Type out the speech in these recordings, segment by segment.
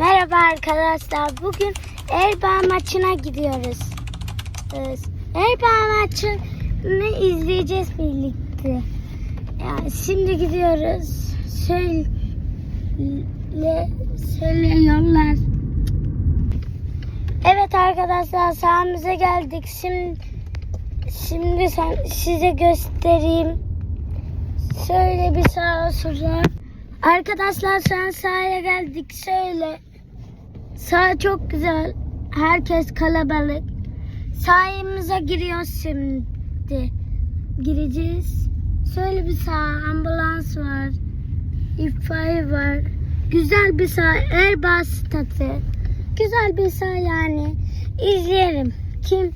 Merhaba arkadaşlar. Bugün Erbaa maçına gidiyoruz. Erbaa maçını izleyeceğiz birlikte. Yani şimdi gidiyoruz. Söyle, söylüyorlar. Evet arkadaşlar sahamıza geldik. Şimdi şimdi size göstereyim. Şöyle bir sağa sola. Arkadaşlar sen sahaya geldik. Şöyle. Sağ çok güzel. Herkes kalabalık. Sahimize giriyoruz şimdi. Gireceğiz. Şöyle bir sağ ambulans var. İtfaiye var. Güzel bir sağ. Erbaa statı. Güzel bir sağ yani. İzleyelim. Kim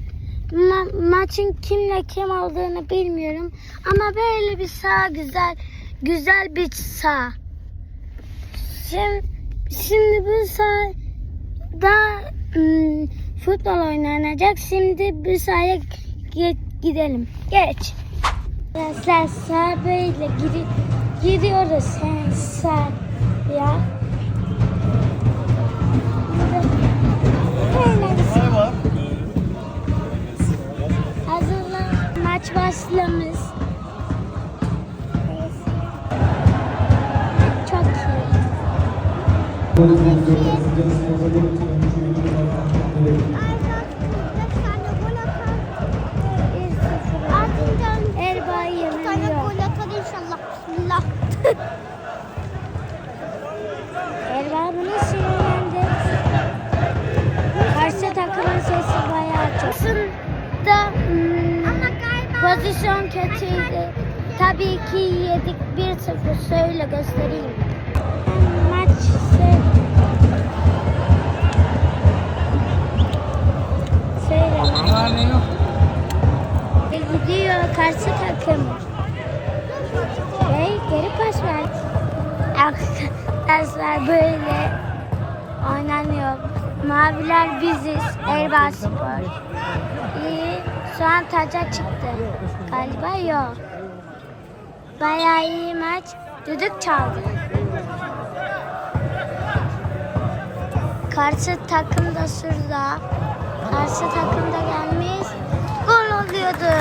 ma- maçın kimle kim olduğunu bilmiyorum. Ama böyle bir sağ güzel. Güzel bir sağ. Şimdi, şimdi bu sahada hmm, futbol oynanacak. Şimdi bu sahaya gidelim. Geç. Arkadaşlar sağ böyle giri, giriyoruz sen sağ ya. Bir? Hazırlan. Maç başlamış. Pozisyon kötüydü. Tabii ki yedik 1-0 şöyle göstereyim. Arkadaşlar böyle oynanıyor. Maviler biziz. Erbaa Spor. İyi. Şu an taca çıktı. Galiba yok. Bayağı iyi maç. Düdük çaldı. Karşı takım da şurada. Karşı takım da gelmiş. Gol oluyordu.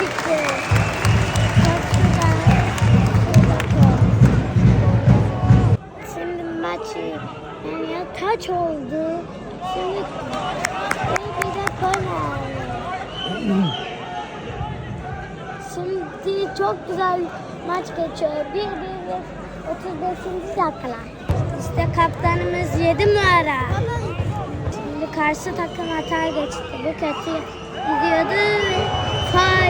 Çıktı. Şimdi maçı yani ya taç oldu. Şimdi bir de korner. Şimdi çok güzel maç geçiyor. 1-1 ve 35. dakikalar. İşte kaptanımız 7 numara. Şimdi karşı takım hata geçti. Bu kötü gidiyordu ve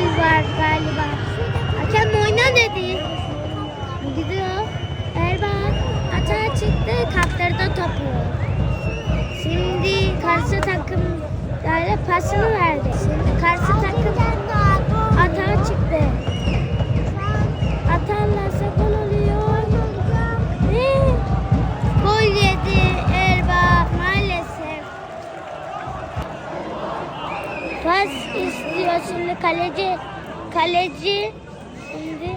yani pasını verdi. Şimdi karşı takım hata çıktı. Atarlarsa gol oluyor. Ve gol yedi Erba maalesef. Pas istiyor şimdi kaleci. Kaleci şimdi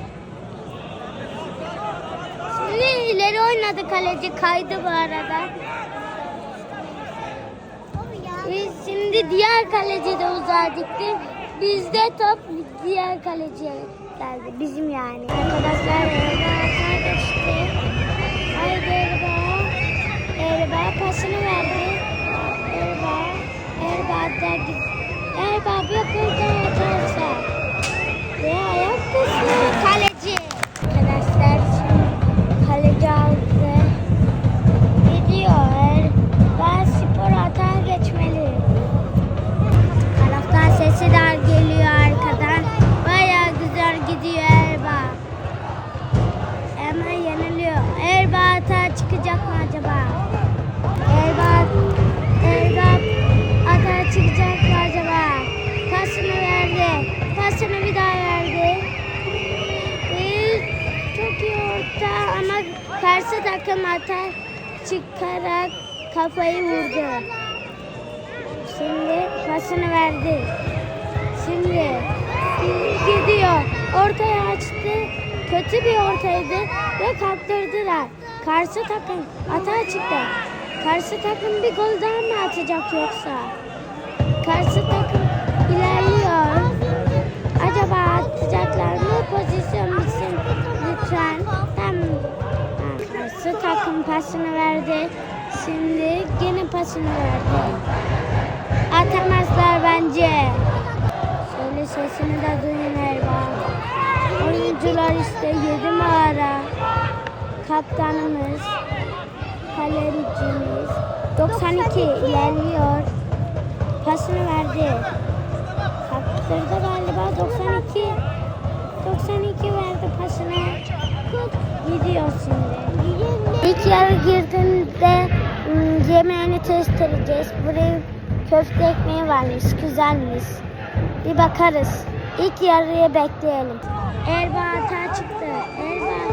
Şimdi ileri oynadı kaleci kaydı bu arada. Biz şimdi diğer kalecide uzardıktı. Bizde top diğer kaleciye geldi. Bizim yani. Arkadaşlar Erdoğan geçti. Ay Erdoğan. Erdoğan pasını verdi. Erdoğan. Erdoğan da gitti. Erdoğan yok. Erdoğan. Ve ayak kısmı. Karşı takım atar çıkarak kafayı vurdu. Şimdi pasını verdi. Şimdi gidiyor. Ortaya açtı. Kötü bir ortaydı ve kaptırdılar. Karşı takım atağa çıktı. Karşı takım bir gol daha mı atacak yoksa? Karşı takım ilerliyor. Acaba atacaklar mı? Pozisyon bitsin Karşı takım pasını verdi. Şimdi gene pasını verdi. Atamazlar bence. Şöyle sesini de duyun Erba. Oyuncular işte yedi mağara. Kaptanımız. Kalericimiz. 92 ilerliyor. Pasını verdi. Kaptırdı galiba 92. 92 verdi pasını. Gidiyor şimdi. İlk yarı girdiğinde ım, yemeğini test edeceğiz. Buraya köfte ekmeği varmış, güzelmiş. Bir bakarız. İlk yarıya bekleyelim. Erba hata çıktı. Erba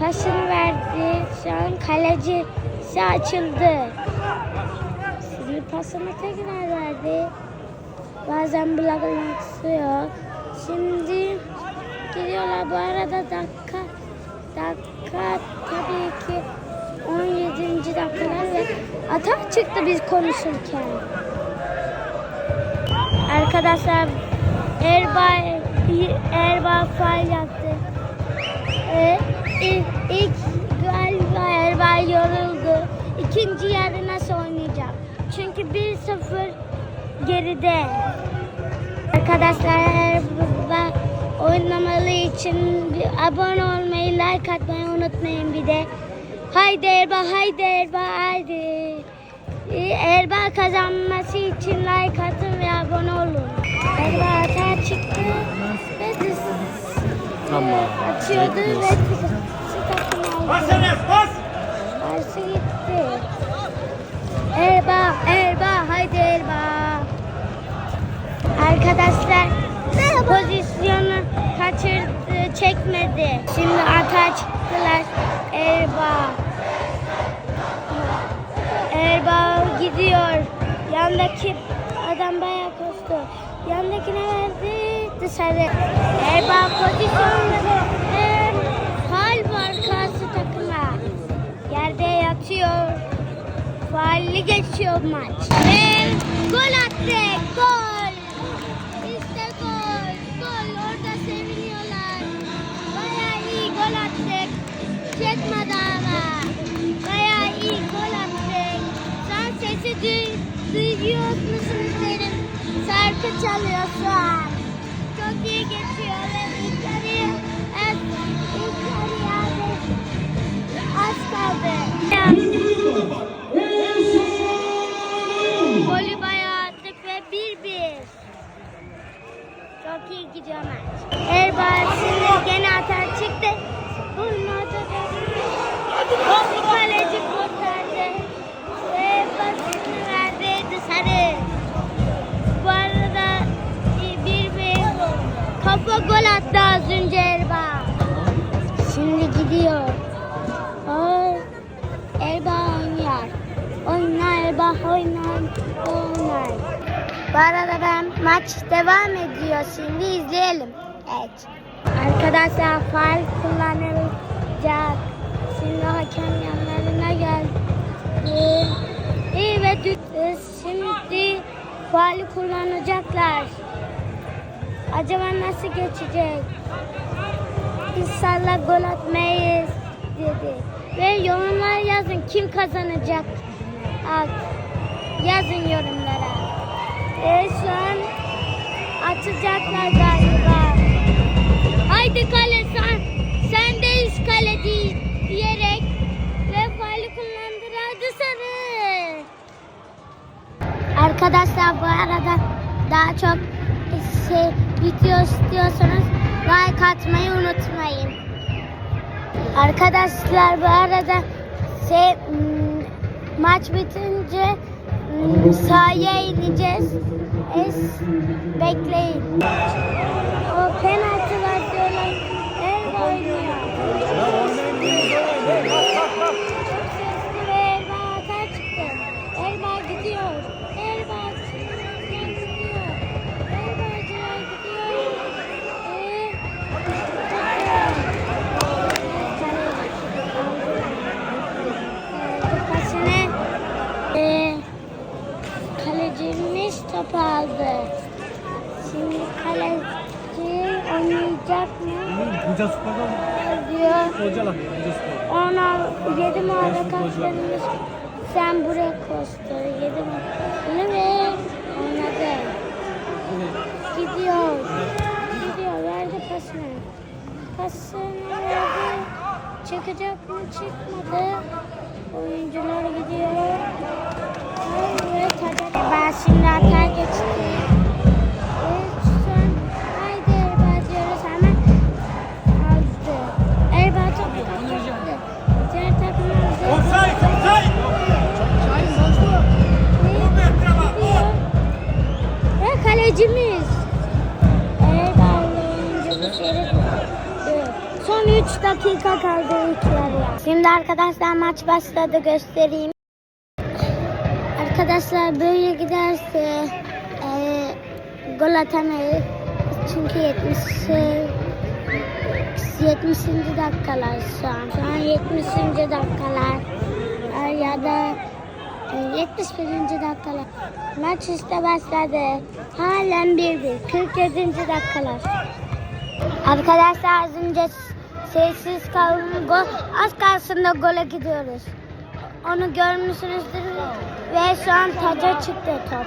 Pasını verdi. Şu an kalecisi açıldı. Şimdi pasını tekrar verdi. Bazen bırakılıyor. Şimdi gidiyorlar. Bu arada dakika dakika tabii ki 17. dakikalar ve atak çıktı biz konuşurken. Arkadaşlar Erbay Erbay faal yaptı. Ee, ilk, ilk galiba Erbay yoruldu. İkinci yarı nasıl oynayacak? Çünkü 1-0 geride. Arkadaşlar Erbay oynamalı için abone olmayı, like atmayı unutmayın bir de. Haydi Erbay, haydi Erbay, haydi. Ee, Erbay kazanması için like atın ve abone olun. Erbay hata çıktı ve Tamam. açıyordu ve Bas. Enes bas. Karşı gitti. Erba, Erba, haydi Erba. Arkadaşlar pozisyonu kaçırdı, çekmedi. Şimdi ata çıktılar. Erba. Erba gidiyor. Yandaki adam bayağı koştu. Yandakine verdi dışarı. Erba pozisyonda Faali geçiyor maç. Ve gol attık. Gol. İşte gol. Gol. Orada seviniyorlar. Bayağı iyi gol attık. Çekmedi ama. Bayağı iyi gol attık. Sen sesi duy, duyuyor musunuz derim. Şarkı çalıyor şu an. Çok iyi geçiyor ve ilk yarıya evet, ilk yarıya az kaldı. Bu arada ben maç devam ediyor. Şimdi izleyelim. Evet. Arkadaşlar faal kullanılacak. Şimdi hakem yanlarına geldi. Evet, şimdi faali kullanacaklar. Acaba nasıl geçecek? İnşallah gol atmayız dedi. Ve yorumlar yazın kim kazanacak? Yazın yorumlara. Ve şu an atacaklar galiba. Haydi kale sen, sendeyiz kale değil diyerek ve faali kullandılar. Hadi sarı. Arkadaşlar bu arada daha çok şey, video istiyorsanız like atmayı unutmayın. Arkadaşlar bu arada şey, maç bitince sahaya ineceğiz. Es, bekleyin. O penaltı var diyorlar. El oynuyor. Çok sesli ve Elba hata çıktı. Elba gidiyor. Elba gidiyor. Elbacılar gidiyor. Ee, Kafasına ee, kalecimiz top aldı. Şimdi kaleci oynayacak mı? Hoca sporda mı? diyor. Hocalar. Hoca spor. Ona yedi mağara kaptanımız sen buraya koştur. Yedi mağara ve oynadı. Gidiyor. Gidiyor. Verdi pasını. Pasını verdi. Çıkacak mı? Çıkmadı. Oyuncular gidiyor. Hadi. Ben şimdi hata geçti. Ve kalecimiz. Erba oyuncu içeri Son 3 dakika kaldı ilk. Şimdi arkadaşlar maç başladı göstereyim. Arkadaşlar böyle giderse e, gol atamayız. Çünkü 70 e, 70. dakikalar şu an. Şu an 70. dakikalar ya da 71. dakikalar. Maç işte başladı. Halen 1-1. 47. dakikalar. Arkadaşlar az önce sessiz kaldım. Gol, az kalsın da gole gidiyoruz. Onu görmüşsünüzdür ve şu an taca çıktı top.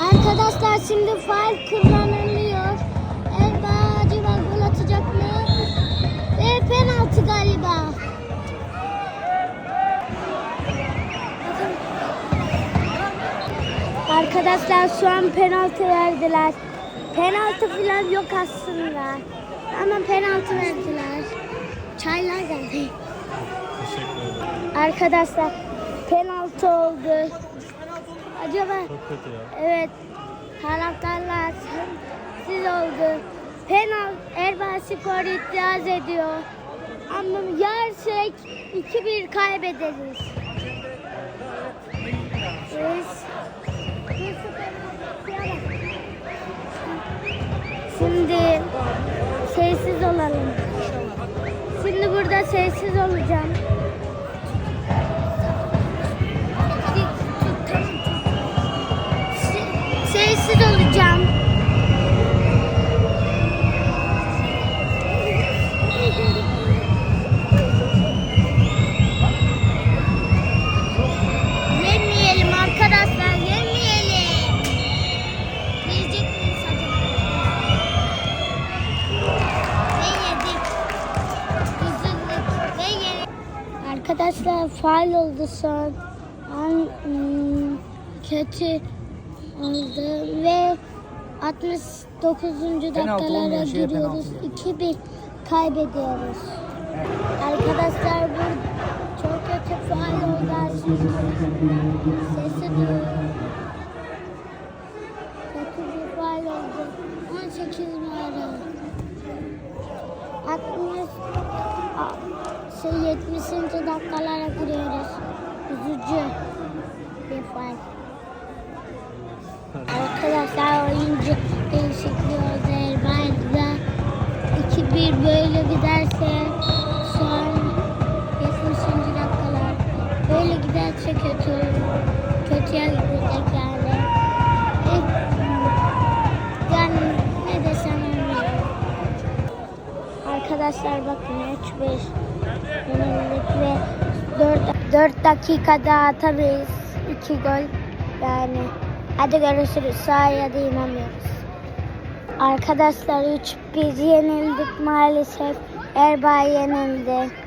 Arkadaşlar şimdi faal kullanılıyor. Arkadaşlar şu an penaltı verdiler. Penaltı falan yok aslında. Ama penaltı verdiler. Çaylar geldi. Arkadaşlar penaltı oldu. Acaba Çok kötü ya. evet taraftarlar siz oldu. Penaltı Erbaa Spor itiraz ediyor. Ama yersek 2-1 kaybederiz. Biz Şimdi sessiz olalım. Şimdi burada sessiz olacağım. Se- Sessiz olacağım. Oldu son. An, hmm, kötü oldu ve 69. dakikalara giriyoruz. 2-1 kaybediyoruz. Arkadaşlar bu çok kötü faal oldu. Sesi duyuyor. Kötü bir fal oldu. 18 numara. 60 şey 70. dakikalara giriyoruz. Üzücü bir fal. Arkadaşlar oyuncu değişikliği Elbay'da. 2-1 böyle giderse son 70. dakikalar böyle giderse kötü. Kötüye gidecek yani. Yani ne desem. Arkadaşlar bakın 3-1 yenildik ve 4, 4 dakikada atabiliriz 2 gol. Yani hadi görüşürüz. Sahaya da inanmıyoruz. Arkadaşlar 3-1 yenildik maalesef. Erbay yenildi.